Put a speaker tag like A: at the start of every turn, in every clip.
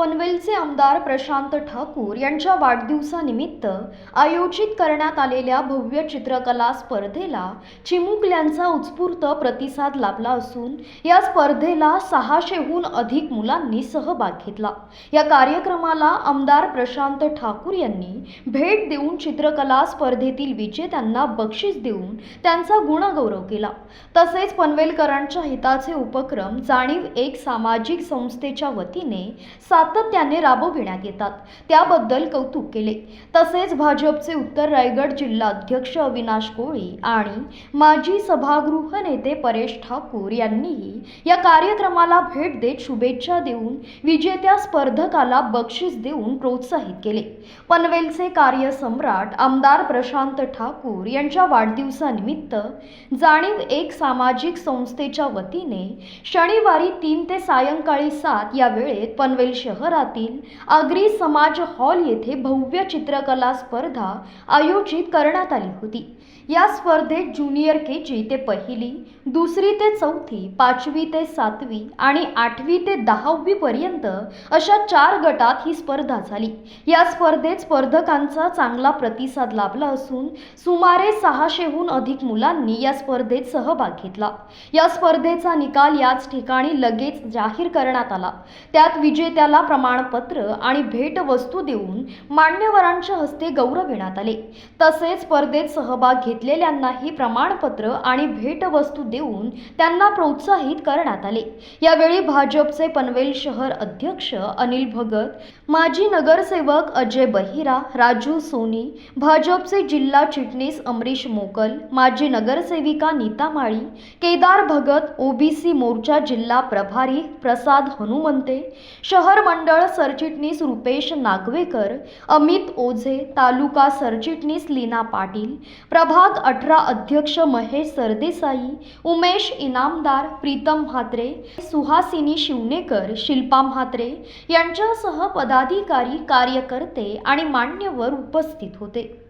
A: पनवेलचे आमदार प्रशांत ठाकूर यांच्या वाढदिवसानिमित्त आयोजित करण्यात आलेल्या भव्य चित्रकला स्पर्धेला चिमुकल्यांचा उत्स्फूर्त प्रतिसाद लाभला असून या स्पर्धेला सहाशेहून अधिक मुलांनी सहभाग घेतला. या कार्यक्रमाला आमदार प्रशांत ठाकूर यांनी भेट देऊन चित्रकला स्पर्धेतील विजेत्यांना बक्षीस देऊन त्यांचा गुणगौरव केला. तसेच पनवेलकरांच्या हिताचे उपक्रम जाणीव एक सामाजिक संस्थेच्या वतीने सात सातत्याने राबविण्यात येतात. त्याबद्दल कौतुक केले. तसेच भाजपचे उत्तर रायगड जिल्हा अध्यक्ष अविनाश कोळी आणि माजी सभागृह नेते परेश ठाकूर यांनीही या कार्यक्रमाला भेट देत शुभेच्छा देऊन विजेत्या स्पर्धकाला बक्षीस देऊन प्रोत्साहित केले. पनवेलचे कार्यसम्राट आमदार प्रशांत ठाकूर यांच्या वाढदिवसानिमित्त जाणीव एक सामाजिक संस्थेच्या वतीने शनिवारी तीन ते सायंकाळी सात या वेळेत पनवेल शहर शहरातील आगरी समाज हॉल येथे भव्य चित्रकला स्पर्धा आयोजित करण्यात आली होती. या स्पर्धेत ज्युनियर के जी ते पहिली दुसरी ते चौथी पाचवी ते सातवी आणि आठवी ते दहावी पर्यंत अशा चार गटात ही स्पर्धा झाली. या स्पर्धेत स्पर्धकांचा चांगला प्रतिसाद लाभला असून सुमारे सहाशेहून अधिक मुलांनी या स्पर्धेत सहभाग घेतला. या स्पर्धेचा निकाल याच ठिकाणी लगेच जाहीर करण्यात आला. त्यात विजेत्याला प्रमाणपत्र आणि भेटवस्तू देऊन मान्यवरांच्या हस्ते गौरविण्यात आले. तसेच स्पर्धेत सहभाग घेतलेल्यांनाही प्रमाणपत्र आणि भेटवस्तू देऊन त्यांना प्रोत्साहित करण्यात आले. यावेळी भाजपचे पनवेल शहर अध्यक्ष अनिल भगत माजी नगरसेवक अजय बहिरा राजू सोनी भाजपचे जिल्हा चिटणीस अमरीश मोकल माजी नगरसेविका नीता माळी केदार भगत ओबीसी मोर्चा जिल्हा प्रभारी प्रसाद हनुमंते शहर मंडळ सरचिटणीस रुपेश नागवेकर अमित ओझे तालुका सरचिटणीस लीना पाटील प्रभाग अठरा अध्यक्ष महेश सरदेसाई उमेश इनामदार प्रीतम म्हात्रे सुहासिनी शिवनेकर शिल्पा म्हात्रे यांच्यासह पदाधिकारी कार्यकर्ते आणि मान्यवर उपस्थित होते.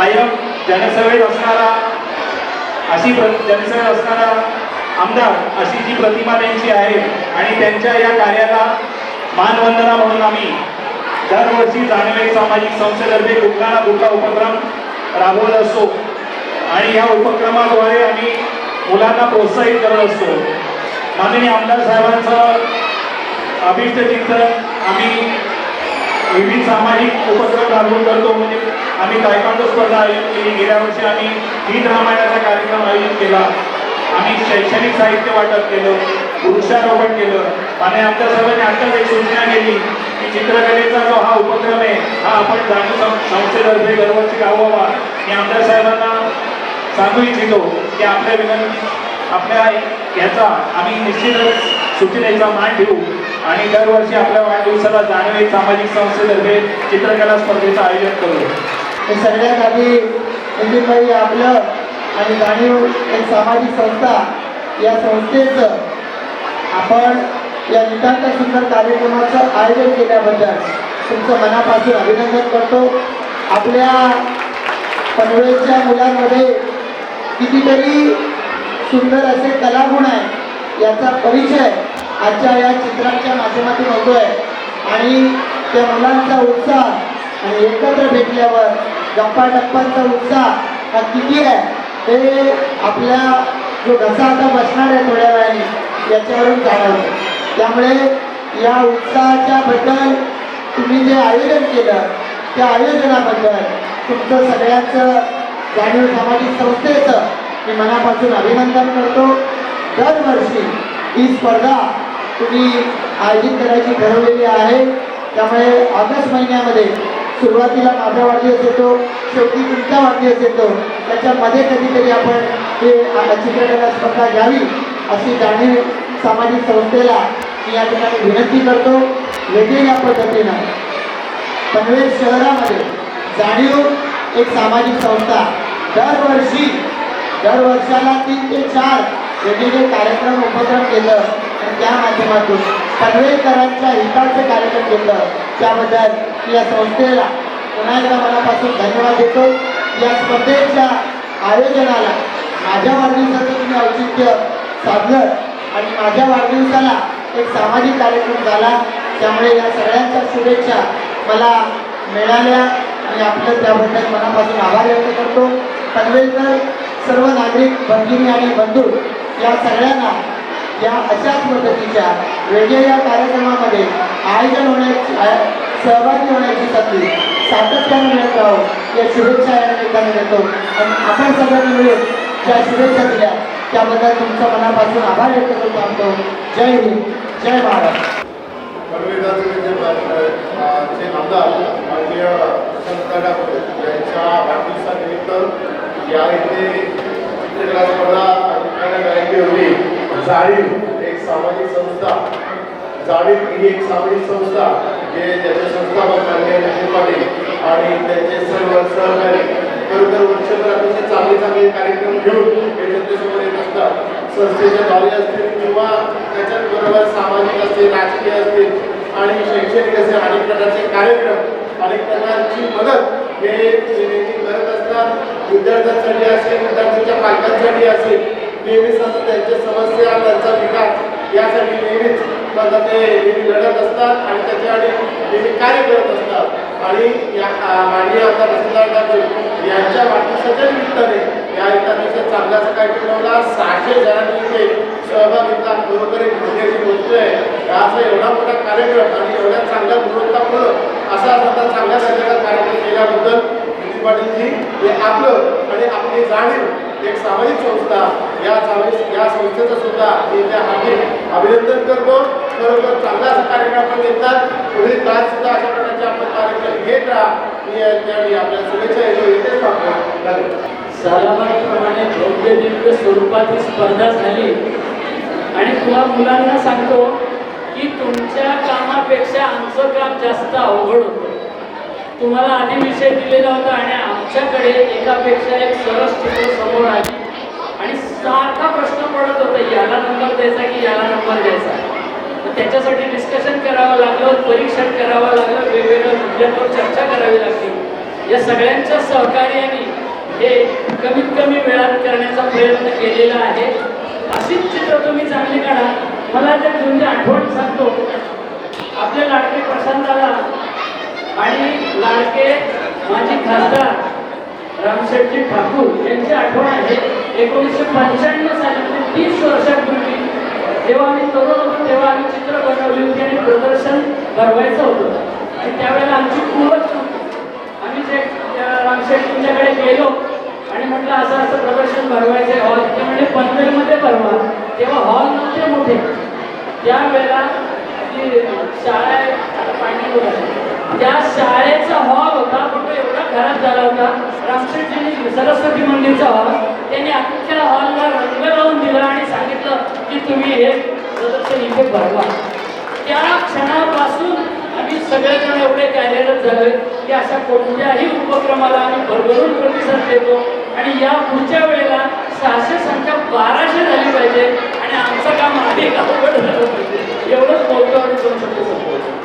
B: कायम जनसेवेत असणारा अशी प्र जनसेवेत असणारा आमदार अशी जी प्रतिमा त्यांची आहे आणि त्यांच्या या कार्याला मानवंदना म्हणून आम्ही दरवर्षी जाणवे सामाजिक संस्थेतर्फे कुठला ना उपक्रम राबवत असतो. आणि या उपक्रमाद्वारे आम्ही मुलांना प्रोत्साहित करत असतो. माननीय आमदार साहेबांचं अभिष्ट चिंतन आम्ही विविध सामाजिक उपक्रम राबवून करतो. म्हणजे आम्ही तायकांडो स्पर्धा आयोजित केली. गेल्या वर्षी आम्ही गीत रामायणाचा कार्यक्रम आयोजित केला. आम्ही शैक्षणिक साहित्य वाटप केलं. वृक्षारोपण केलं. आणि आमच्या सर्वांनी आत्ताच एक सूचना केली की चित्रकलेचा जो हा उपक्रम आहे हा आपण जाणीव संस्थेतर्फे दरवर्षी राबवावा. मी आमदार साहेबांना सांगू इच्छितो की आपल्या विनंती आपल्या याचा आम्ही निश्चितच सूचनेचा मान ठेवू. आणि दरवर्षी आपल्या वाढदिवसाला जाणवे सामाजिक संस्थेतर्फे चित्रकला स्पर्धेचं आयोजन करू.
C: हे सगळ्यात आधी नितीनबाई आपलं आणि जाणीव एक सामाजिक संस्था या संस्थेचं आपण या नितांत सुंदर कार्यक्रमाचं आयोजन केल्याबद्दल तुमचं मनापासून अभिनंदन करतो. आपल्या पनवेलच्या मुलांमध्ये कितीतरी सुंदर असे कलागुण आहे याचा परिचय आजच्या या चित्रांच्या माध्यमातून होतो आहे आणि त्या मुलांचा उत्साह आणि एकत्र भेटल्यावर गप्पा टप्पांचा उत्साह हा किती आहे हे आपल्या जो घसा आता बसणार आहे थोड्या वेळाने याच्यावरून जाणवतं. त्यामुळे या उत्साहाच्या बद्दल तुम्ही जे आयोजन केलं त्या आयोजनाबद्दल तुमचं सगळ्यांचं जाणीव सामाजिक संस्थेचं मी मनापासून अभिनंदन करतो. दरवर्षी ही स्पर्धा तुम्ही आयोजित करायची ठरवलेली आहे. त्यामुळे ऑगस्ट महिन्यामध्ये सुरुवातीला माझा वाढदिवस येतो शेवटी तुमचा वाढदिवस येतो. त्याच्यामध्ये कधीतरी आपण हे चित्रकला स्पर्धा घ्यावी अशी जाणीव सामाजिक संस्थेला मी या ठिकाणी विनंती करतो. वेगवेगळ्या पद्धतीनं पनवेल शहरामध्ये जाणीव एक सामाजिक संस्था दरवर्षी दर वर्षाला तीन ते चार वेगवेगळे कार्यक्रम उपक्रम केलं. त्या माध्यमातून पनवेलकरांच्या हिताचे कार्यक्रम केलं त्याबद्दल या संस्थेला पुन्हा एकदा मनापासून धन्यवाद देतो. या स्पर्धेच्या आयोजनाला माझ्या वाढदिवसाचं तुम्ही औचित्य साधलं आणि माझ्या वाढदिवसाला एक सामाजिक कार्यक्रम झाला. त्यामुळे या सगळ्यांच्या शुभेच्छा मला मिळाल्या आणि आपलं त्याबद्दल मनापासून आभार व्यक्त करतो. पनवेलकर सर्व नागरिक भगिनी आणि बंधू या सगळ्यांना या अशाच पद्धतीच्या वेगवेगळ्या कार्यक्रमामध्ये आयोजन होण्याची सहभागी होण्याची संधी सातत्याने मिळत राहो या शुभेच्छा या निमित्ताने देतो. आणि आपण सगळ्यांनी मिळून ज्या शुभेच्छा दिल्या त्याबद्दल तुमच्या मनापासून आभार व्यक्त करतो थांबतो जय हिंद जय महाराष्ट्र
D: जे चे आमदार माननीय वसंत ठाकूर यांच्या वाढदिवसानिमित्त या इथे चित्रकला स्पर्धा होती. जाणीव एक सामाजिक संस्था जाणीव ही एक सामाजिक संस्था जे त्याचे संस्थापक माननीय पाटील आणि त्यांचे सर्व सहकारी खरोखर वर्षभर अतिशय चांगले चांगले कार्यक्रम घेऊन हे जनतेसमोर येत असतात. संस्थेच्या द्वारे असतील किंवा त्याच्याबरोबर सामाजिक असतील राजकीय असतील आणि शैक्षणिक असे अनेक प्रकारचे कार्यक्रम अनेक प्रकारची मदत हे करत असतात विद्यार्थ्यांसाठी असेल विद्यार्थ्यांच्या पालकांसाठी असेल नेहमीच असं त्यांच्या समस्या त्यांचा विकास यासाठी नेहमीच ते नेहमी लढत असतात आणि त्याच्यासाठी नेहमी कार्य करत असतात. आणि या माननीय आमदार वसंतराव ठाकूर यांच्या वाढदिवसाच्या निमित्ताने या एका अतिशय चांगला असा कार्यक्रम ठेवला सहाशे जणांनी इथे सहभाग घेतला. बरोबर एक गोष्ट आहे. असा एवढा मोठा कार्यक्रम आणि एवढ्या चांगल्या गुणवत्तापूर्ण असा आता चांगल्या दर्जाचा कार्यक्रम केल्याबद्दल नितीन पाटीलजी हे आपलं आणि आपली जाणीव एक सामाजिक संस्था या सामाजिक या संस्थेचं सुद्धा मी त्या हार्दिक अभिनंदन करतो. खरोखर चांगला असा कार्यक्रम आपण घेतात पुढील काळात सुद्धा अशा प्रकारचे आपण कार्यक्रम घेत राहा. मी या- त्यावेळी आपल्या शुभेच्छा येतो इथेच थांबतो. धन्यवाद.
E: भव्य दिव्य स्वरूपाची स्पर्धा झाली. आणि तुला मुलांना सांगतो की तुमच्या कामापेक्षा आमचं काम जास्त अवघड होतं. तुम्हाला आणि विषय दिलेला होता आणि आमच्याकडे एकापेक्षा एक सरस चित्र समोर आली. आणि सारखा प्रश्न पडत होता याला नंबर द्यायचा की याला नंबर द्यायचा? तर त्याच्यासाठी डिस्कशन करावं लागलं परीक्षण करावं लागलं वेगवेगळ्या मुद्द्यांवर चर्चा करावी लागली. या सगळ्यांच्या सहकार्याने हे कमीत कमी वेळात करण्याचा प्रयत्न केलेला आहे. अशीच चित्र तुम्ही चांगली काढा. मला त्या म्हणजे आठवण सांगतो. आपले लाडके प्रशांताला आणि लाडके माजी खासदार रामशेठजी ठाकूर यांची आठवण आहे. एकोणीसशे पंच्याण्णव साली म्हणजे तीस वर्षापूर्वी जेव्हा आम्ही तरुण होतो तेव्हा आम्ही चित्र बनवली होती आणि प्रदर्शन भरवायचं होतं. आणि त्यावेळेला आमची कुवत आम्ही जे त्या रामशेठजींच्याकडे गेलो आणि म्हटलं असं असं प्रदर्शन भरवायचं हॉल ते म्हणजे पनवेलमध्ये भरवा. तेव्हा हॉल नव्हते मोठे. त्यावेळेला ती शाळा आहे आता पाणी त्या शाळेचा हॉल होता पण तो एवढा खराब झाला होता. राष्ट्रीय सरस्वती मंदिरचा हॉल त्यांनी अख्ख्या हॉलला रंग लावून दिला आणि सांगितलं की तुम्ही हे प्रदर्शन इथे भरवा. त्या क्षणापासून आम्ही सगळेजण एवढे कार्यरत झालोय की अशा कोणत्याही उपक्रमाला आम्ही भरभरून प्रतिसाद देतो. आणि या पुढच्या वेळेला सहाशे संख्या बाराशे झाली पाहिजे आणि आमचं काम अधिक अवघड झालं पाहिजे. एवढंच बोलतो आणि दोन